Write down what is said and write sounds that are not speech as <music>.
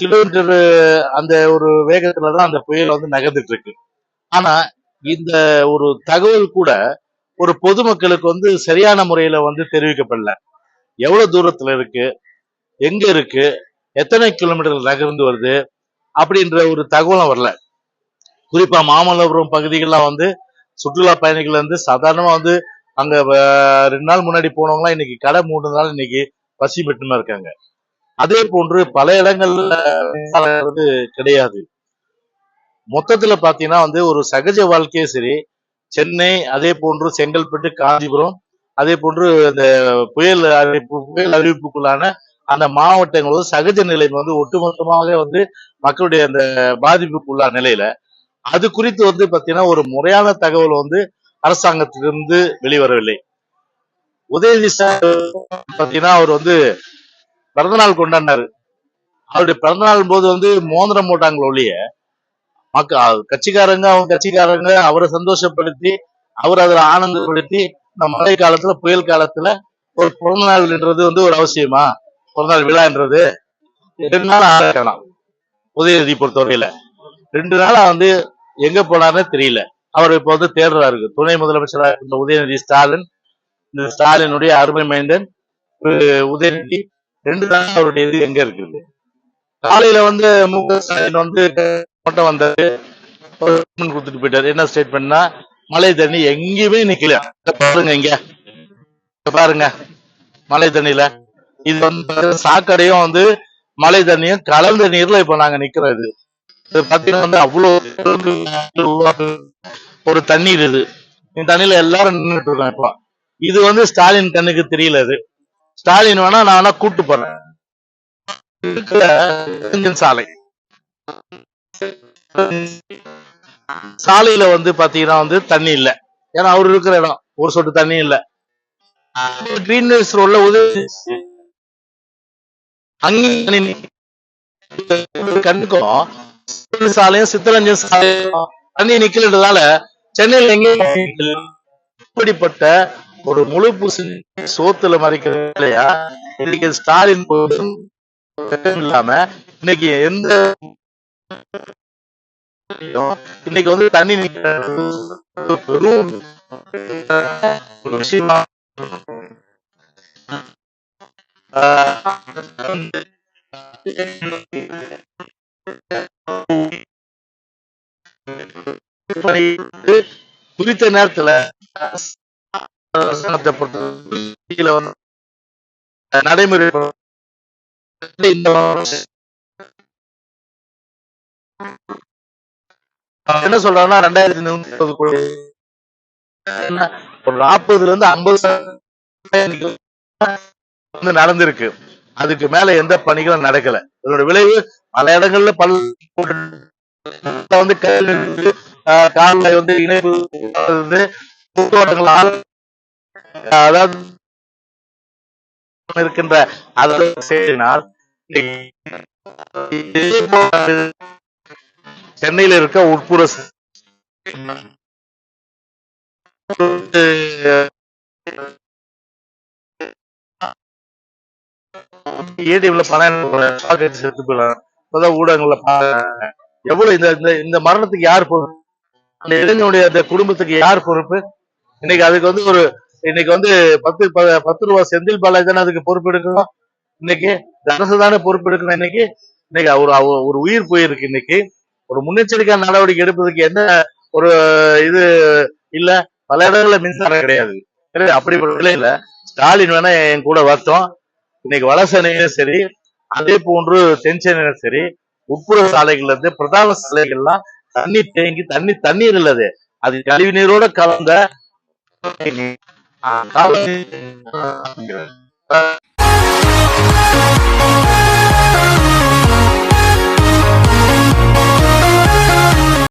Kilometre அந்த ஒரு வேகத்துல தான் அந்த புயல் வந்து நகர்ந்துட்டு இருக்கு ஆனா இந்த ஒரு தகவல் கூட ஒரு பொதுமக்களுக்கு வந்து சரியான முறையில வந்து தெரிவிக்கப்படல. எவ்வளவு தூரத்துல இருக்கு? எங்க இருக்கு? எத்தனை கிலோமீட்டர் நகர்ந்து வருது? அப்படின்ற ஒரு தகவலும் வரல. குறிப்பா மாமல்லபுரம் பகுதிகள்லாம் வந்து சுற்றுலா பயணிகள் வந்து சாதாரணமா வந்து அங்க ரெண்டு நாள் முன்னாடி போனவங்களாம் இன்னைக்கு கடை மூணு நாள் இன்னைக்கு பசி பெற்றுமா இருக்காங்க. அதே போன்று பல இடங்கள்ல வந்து கிடையாது. மொத்தத்துல பாத்தீங்கன்னா வந்து ஒரு சகஜ வாழ்க்கையே சரி. சென்னை அதே போன்று செங்கல்பட்டு காஞ்சிபுரம் அதே போன்று அந்த புயல் அறிவிப்பு புயல் அறிவிப்புக்குள்ளான அந்த மாவட்டங்களும் சகஜ நிலை வந்து ஒட்டுமொத்தமாக வந்து மக்களுடைய அந்த பாதிப்புக்குள்ளான நிலையில. அது குறித்து வந்து பாத்தீங்கன்னா ஒரு முறையான தகவல் வந்து அரசாங்கத்திலிருந்து வெளிவரவில்லை. உதயநிதி பாத்தீங்கன்னா அவர் வந்து பிறந்தநாள் கொண்டாடினாரு. அவருடைய பிறந்தநாள் போது வந்து மோதிரம் போட்டாங்களோ ஒழிய மக்கள் கட்சிக்காரங்க அவங்க கட்சிக்காரங்க அவரை சந்தோஷப்படுத்தி அவர் அதில் ஆனந்தப்படுத்தி இந்த மழை காலத்துல புயல் காலத்துல ஒரு பிறந்தநாள்ன்றது வந்து ஒரு அவசியமா? பிறந்தநாள் விழான்றது ரெண்டு நாள் ஆரம்பிக்கலாம் உதயநிதி பொறுத்தவரையில. ரெண்டு நாளா வந்து எங்க போனாருன்னு தெரியல. அவர் இப்ப வந்து தேடுறாரு. துணை முதலமைச்சராக இருந்த உதயநிதி ஸ்டாலின் இந்த ஸ்டாலினுடைய அருமை மைந்தன் உதயநிதி ரெண்டு நாள் அவருடைய இது எங்க இருக்குது. காலையில வந்து மு க ஸ்டாலின் வந்து மட்டும் வந்தாரு கொடுத்துட்டு போயிட்டாரு. என்ன ஸ்டேட்மெண்ட்னா மழை தண்ணி எங்கேயுமே நிக்கல. பாருங்க இங்க. பாருங்க. மழை தண்ணியில. இது வந்து சாக்கடையும் வந்து மழை தண்ணியும் கலந்த நீர்ல இப்ப நாங்க நிக்கிறது. இது பாத்தீங்கன்னா வந்து அவ்வளவு ஒரு தண்ணீர் இது. இந்த தண்ணியில எல்லாரும் நின்றுட்டு இருக்கோம் இப்போ. இது வந்து ஸ்டாலின் கண்ணுக்கு தெரியல இது ஸ்டாலின் வேணா நான் வேணா கூட்டு போறேன். சாலை. சாலையில வந்து பாத்தீங்கன்னா வந்து தண்ணி இல்ல. ஏன்னா அவர் இருக்கிற இடம். ஒரு சொட்டு தண்ணி இல்ல. கிரீன் வேஸ் ரோட்ல உதவி அங்கேயும் கண்ணுக்கும் சாலையும் சித்தரஞ்சன் சாலையும் தண்ணி நிக்கலன்றதால சென்னையில எங்கேயும் இப்படிப்பட்ட ஒரு முழு பூசி சோத்துல மறைக்கிற இல்லையா? இன்னைக்கு ஸ்டாலின் போதும். இல்லாம இன்னைக்கு எந்த இன்னைக்கு வந்து தண்ணி நிக்கிறது பெரும் ஒரு விஷயமா. குறித்த நேரத்துல அரசாங்கத்தை பொறுத்த வந்து நடைமுறை என்ன சொல்றாங்கன்னா ரெண்டாயிரத்தி நூத்தி ஒரு நாற்பதுல இருந்து ஐம்பது வந்து நடந்திருக்கு. அதுக்கு மேல எந்த பணிகளும் நடக்கல. இதோட விளைவு பல இடங்கள்ல பல் வந்து கல் வந்து இணைப்பு வந்து அதாவது இருக்கின்ற செய்தினால் <laughs> சென்னையில இருக்க உட்புற <laughs> ஏடிஎம்ல பணம் செத்து போயிடலாம் இப்பதான் ஊடகங்கள்ல எவ்வளவு இந்த இந்த- இந்த மரணத்துக்கு யார் பொறுப்பு? அந்த இளைஞனுடைய அந்த குடும்பத்துக்கு யார் பொறுப்பு? இன்னைக்கு அதுக்கு வந்து ஒரு இன்னைக்கு வந்து பத்து பத்து ரூபாய் செந்தில் பாலாஜி தானே அதுக்கு பொறுப்பு எடுக்கணும் இன்னைக்கு? அரசு தானே பொறுப்பு எடுக்கணும் இன்னைக்கு? இன்னைக்கு ஒரு ஒரு உயிர் போயிருக்கு இன்னைக்கு. ஒரு முன்னெச்சரிக்கை நடவடிக்கை எடுப்பதற்கு என்ன ஒரு இது இல்ல? பல இடங்கள்ல மின்சாரம் கிடையாது. அப்படி அப்படிப்பட்ட நிலையில ஸ்டாலின் வேணா என் கூட வரட்டும். இன்னைக்கு வலசனையும் சரி அதே போன்று தென்சென்னையும் சரி உட்புற சாலைகள்ல இருந்து பிரதான சாலைகள்லாம் தண்ணி தேங்கி தண்ணி தண்ணீர் இல்லது. அது கழிவு நீரோட கலந்த angka